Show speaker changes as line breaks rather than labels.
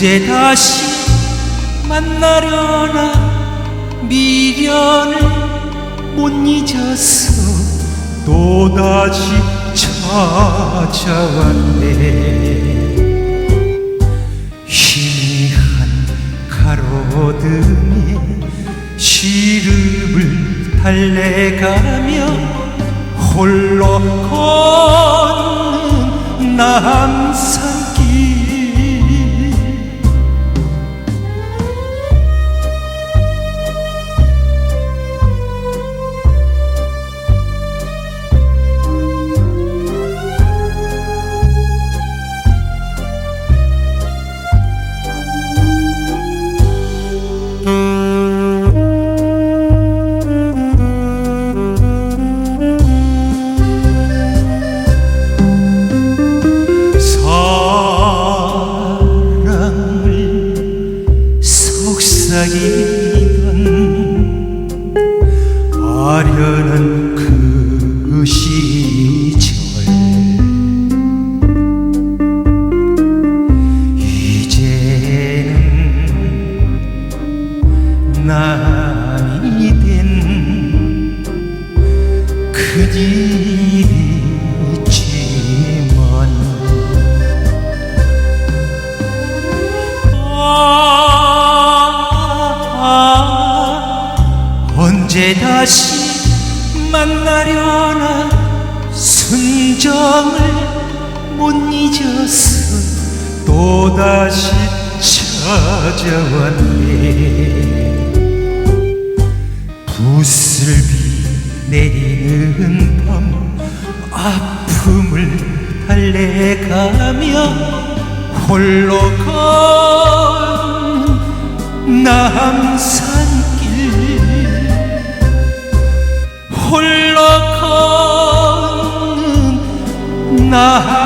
언제 다시 만나려나 미련을 못 잊어서 또다시 찾아왔네. 희미한 가로등에 시름을 달래가며 홀로 걷는 남산 남이 된 그일이지만 아, 언제 다시 만나려나 순정을 못 잊어서 또다시 찾아왔네 무슬비 내리는 밤 아픔을 달래가며 홀로 건 남산길. 홀로 건 남산길